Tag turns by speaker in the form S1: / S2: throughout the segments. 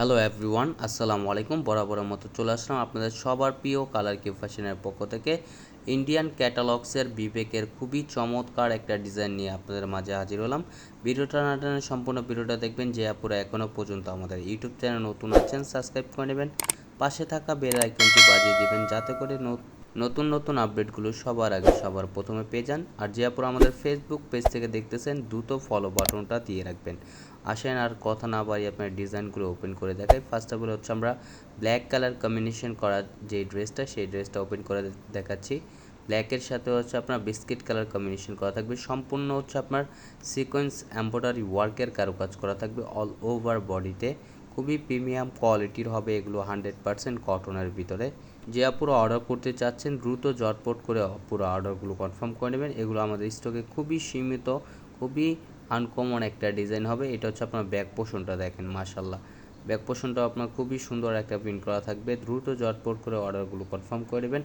S1: Hello everyone আসসালামু আলাইকুম বরাবরের মতো চলে আসলাম আপনাদের সবার প্রিয় কালার কি ফ্যাশনের পক্ষ থেকে। ইন্ডিয়ান ক্যাটালগসের বিবেকের খুবই চমৎকার একটা ডিজাইন নিয়ে আপনাদের মাঝে হাজির হলাম। ভিডিওটা না টানের সম্পূর্ণ ভিডিওটা দেখবেন, যে আপুরা এখনও পর্যন্ত আমাদের ইউটিউব চ্যানেল নতুন আছেন সাবস্ক্রাইব করে নেবেন। পাশে থাকা বেল আইকনটি বাজিয়ে দেবেন, যাতে করে ন- নতুন নতুন আপডেটগুলো সবার আগে সবার প্রথমে পেয়ে যান। আর যে আপুরা আমাদের ফেসবুক পেজ থেকে দেখতেছেন, দ্রুত ফলো বাটনটা দিয়ে রাখবেন। আসেন, আর কথা না বাড়িয়ে আপনার ডিজাইনগুলো ওপেন করে দেখাই। ফার্স্ট অফ অল হচ্ছে আমরা ব্ল্যাক কালার কম্বিনেশন করা যে ড্রেসটা সেই ড্রেসটা ওপেন করে দেখাচ্ছি। ব্ল্যাকের সাথে হচ্ছে আপনার বিস্কিট কালার কম্বিনেশন করা থাকবে। সম্পূর্ণ হচ্ছে আপনার সিকোয়েন্স এম্ব্রয়ডারি ওয়ার্কের কারুকাজ করা থাকবে অল ওভার বডিতে খুবই প্রিমিয়াম কোয়ালিটির হবে এগুলো হান্ড্রেড পারসেন্ট কটনের ভিতরে। যে আপুরো অর্ডার করতে চাচ্ছেন, দ্রুত জটপট করে পুরো অর্ডারগুলো কনফার্ম করে নেবেন। এগুলো আমাদের স্টকে খুবই সীমিত, খুবই আনকমন একটা ডিজাইন হবে। এটা হচ্ছে আপনার ব্যাক পোষণটা দেখেন মাশাল্লাহ ব্যাক পোষণটা আপনার খুবই সুন্দর একটা প্রিন্ট করা থাকবে। দ্রুত জটপট করে অর্ডারগুলো কনফার্ম করে নেবেন।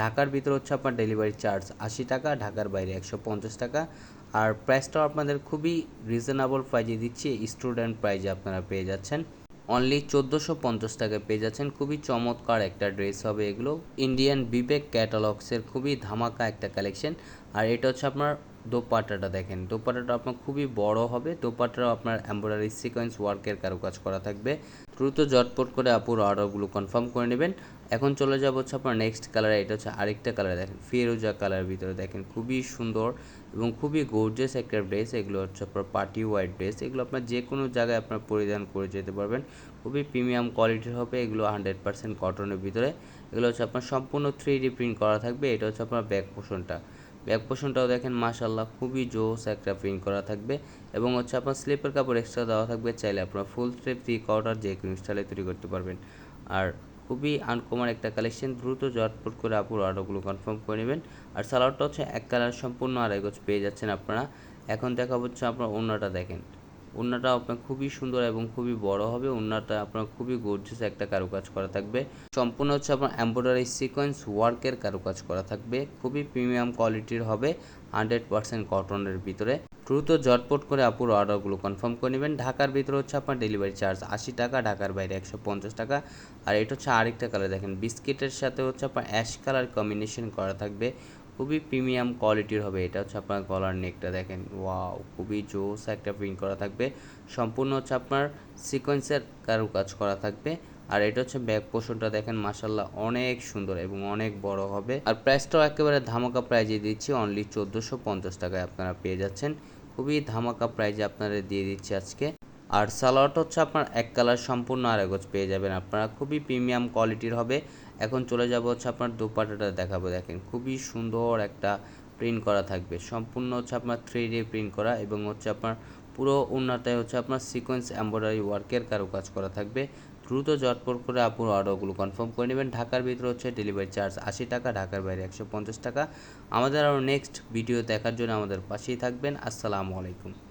S1: ঢাকার ভিতরে হচ্ছে আপনার ডেলিভারি চার্জ আশি টাকা, ঢাকার বাইরে একশো পঞ্চাশ টাকা। আর প্রাইসটাও আপনাদের খুবই রিজনেবল প্রাইজে দিচ্ছি। স্টুডেন্ট প্রাইজে আপনারা পেয়ে যাচ্ছেন। অনলি চোদ্দোশো পঞ্চাশ টাকায় পেয়ে যাচ্ছেন। খুবই চমৎকার একটা ড্রেস হবে এগুলো। ইন্ডিয়ান বিবেক ক্যাটালগসের খুবই ধামাকা একটা কালেকশন আর এটা হচ্ছে আপনার দোপাট্টাটা দেখেন। দোপাট্টাটা আপনার খুবই বড় হবে। দোপাট্টাও আপনার এমব্রয়ডারি সিকোয়েন্স ওয়ার্কের কারুকাজ করা থাকবে। দ্রুত জটপট করে আপুর অর্ডারগুলো কনফার্ম করে নেবেন। এখন চলে যাব হচ্ছে আপনার নেক্সট কালার এটা হচ্ছে আরেকটা কালার দেখেন। ফিরোজা কালার ভিতরে দেখেন। খুবই সুন্দর এবং খুবই গর্জিয়াস একটা ড্রেস এগুলো হচ্ছে আপনার পার্টি হোয়াইট ড্রেস এগুলো আপনার যে কোনো জায়গায় আপনার পরিধান করে যেতে পারবেন। খুবই প্রিমিয়াম কোয়ালিটির হবে। এগুলো হান্ড্রেড পার্সেন্ট কটনের ভিতরে। এগুলো হচ্ছে আপনার সম্পূর্ণ থ্রি প্রিন্ট করা থাকবে। এটা হচ্ছে আপনার ব্যাক পোষণটা ব্যাক পোষণটাও দেখেন মাশাল্লাহ খুবই জোস একটা প্রিন্ট করা থাকবে। এবং হচ্ছে আপনার স্লিপের কাপড় এক্সট্রা দেওয়া থাকবে, চাইলে আপনার ফুল স্লিপ থ্রি কোয়ার্টার যে কোনো স্টাইলে তৈরি করতে পারবেন। আর খুবই আনকমন একটা কালেকশন দ্রুত জটপট করে আপুর অর্ডারগুলো কনফার্ম করে নেবেন। আর সালোয়ারটা হচ্ছে এক কালার সম্পূর্ণ আড়াই গজ পেয়ে যাচ্ছেন আপনারা। এখন দেখা হচ্ছে আপনার অন্যটা দেখেন। ওড়নাটা আপনার খুবই সুন্দর এবং খুবই বড় হবে ওড়নাটা আপনার খুবই গর্জিয়াস একটা কারুকাজ করা থাকবে। সম্পূর্ণ হচ্ছে আপনার এমব্রয়ডারি সিকোয়েন্স ওয়ার্কের কারুকাজ করা থাকবে, খুবই প্রিমিয়াম কোয়ালিটির হবে হান্ড্রেড পার্সেন্ট কটনের ভিতরে। দ্রুত জটপট করে আপুর অর্ডারগুলো কনফার্ম করে নেবেন। ঢাকার ভিতরে হচ্ছে আপনার ডেলিভারি চার্জ আশি টাকা, ঢাকার বাইরে একশো পঞ্চাশ টাকা। আর এটা হচ্ছে আরেকটা কালার দেখেন বিস্কিটের সাথে হচ্ছে আপনার অ্যাশ কালার কম্বিনেশন করা থাকবে। খুবই প্রিমিয়াম কোয়ালিটির হবে। এটা হচ্ছে আপনার গলার নেকটা দেখেন। ওয়াও, খুবই জোস একটা প্রিন্ট করা থাকবে। সম্পূর্ণ হচ্ছে আপনার সিকোয়েন্সের কাজ করা থাকবে। আর এটা হচ্ছে ব্যাক পোষণটা দেখেন মাসাল্লাহ অনেক সুন্দর এবং অনেক বড় হবে। আর প্রাইসটাও একেবারে ধামাকা প্রাইজে দিচ্ছি অনলি চোদ্দোশো পঞ্চাশ টাকায় আপনারা পেয়ে যাচ্ছেন। খুবই ধামাকা প্রাইজে আপনারা দিয়ে দিচ্ছি আজকে। আর সালোয়ারটা হচ্ছে আপনার এক কালার সম্পূর্ণ আরেগজ পেয়ে যাবেন। আপনারা খুবই প্রিমিয়াম কোয়ালিটির হবে। এখন চলে যাব হচ্ছে আপনার দোপাটাটা দেখাবো। দেখেন, খুবই সুন্দর একটা প্রিন্ট করা থাকবে। সম্পূর্ণ হচ্ছে আপনার থ্রি ডি প্রিন্ট করা এবং হচ্ছে আপনার পুরো উন্নতায় হচ্ছে আপনার সিকোয়েন্স এম্ব্রয়ডারি ওয়ার্কের কারও কাজ করা থাকবে। দ্রুত জটপট করে আপুর অর্ডারগুলো কনফার্ম করে নেবেন। ঢাকার ভিতরে হচ্ছে ডেলিভারি চার্জ আশি টাকা, ঢাকার বাইরে একশো পঞ্চাশ টাকা। আমাদের আরও নেক্সট ভিডিও দেখার জন্য আমাদের পাশেই থাকবেন। আসসালামু আলাইকুম।